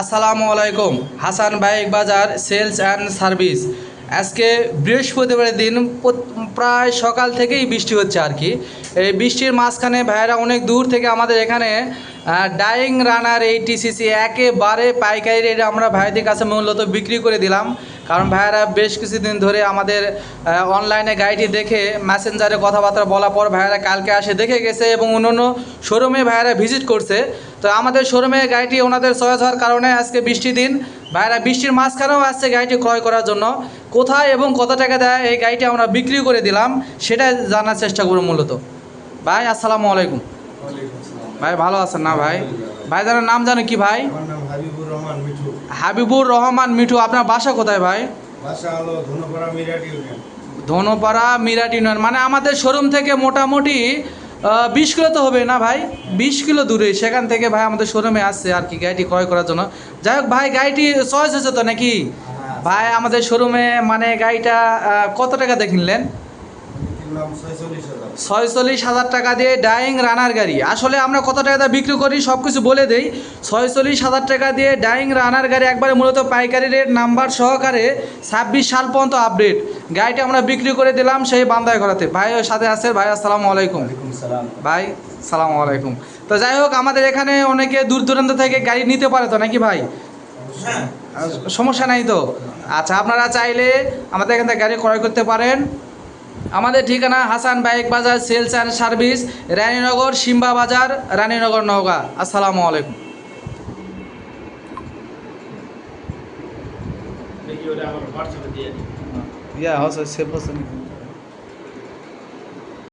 আসসালামু আলাইকুম। Hasan bike Bazar sales and service. আজকে বৃহস্পতিবারের দিন প্রায় সকাল থেকেই বৃষ্টি হচ্ছে আর কি। এই বৃষ্টির মাঝখানে ভাইয়েরা অনেক দূর থেকে আমাদের এখানে ডাইং রানার এই টিসিসি একেবারে পাইকারি রেটে আমরা ভাইদের কাছে মূলত বিক্রি করে দিলাম। কারণ ভাইয়েরা বেশ কিছুদিন ধরে আমাদের অনলাইনে গাড়িটি দেখে মেসেঞ্জারে কথাবার্তা বলার পর ভাইয়েরা কালকে আসে দেখে গেছে এবং অন্য অন্য শোরুমে ভাইয়েরা ভিজিট করছে। তো আমাদের শোরুমে গাড়িটি ওনাদের চয়েস হওয়ার কারণে আজকে বৃষ্টির দিন ভাইয়েরা বৃষ্টির মাঝখানেও আসছে গাড়িটি ক্রয় করার জন্য। কোথায় এবং কত টাকা দেয় এই গাড়িটি আমরা বিক্রি করে দিলাম সেটা জানার চেষ্টা করব মূলত। ভাই আসসালামু আলাইকুম। ভাই ভালো আছেন না ভাই? ভাই জানার নাম জানো কি ভাই? রহমান মিঠু। হাবিবুর রহমান মিঠু আপনার বাসা কোথায় ভাই? বাসা হলো ধনুপাড়া মিরাট ইউনিয়ন। ধনপাড়া মিরাট ইউনিয়ন মানে আমাদের শোরুম থেকে মোটামুটি বিশ কিলো তো হবে না ভাই? বিশ কিলো দূরে সেখান থেকে ভাই আমাদের শোরুমে আসছে আর কি গাড়িটি ক্রয় করার জন্য। যাই হোক ভাই গাড়িটি চয়েস হয়েছে তো নাকি? ভাই আমাদের শোরুমে মানে গাড়িটা কত টাকা দিয়ে কিনলেন? ছয়চল্লিশ হাজার। হাজার টাকা দিয়ে ডাইং রানার গাড়ি। আসলে আমরা কত টাকা বিক্রি করি সব কিছু বলে দেই। ছয়চল্লিশ হাজার টাকা দিয়ে ডাইং রানার গাড়ি একবারে মূলত পাইকারি রেট নাম্বার সহকারে ছাব্বিশ সাল পর্যন্ত আপডেট গাড়িটা আমরা বিক্রি করে দিলাম সেই বান্দায় করাতে ভাই ওর সাথে আছে? ভাই আসসালামু আলাইকুম। ভাই সালামু আলাইকুম। তো যাই হোক আমাদের এখানে অনেকে দূর দূরান্ত থেকে গাড়ি নিতে পারে তো নাকি ভাই? সমস্যা নাই তো? আচ্ছা আপনারা চাইলে আমাদের এখান থেকে গাড়ি ক্রয় করতে পারেন। আমাদের ঠিকানা Hasan bike Bazar sales and service Raninagar Simba Bazar Raninagar Naogaon. আসসালামু আলাইকুম। ইয়া হচ্ছে সেভ হচ্ছে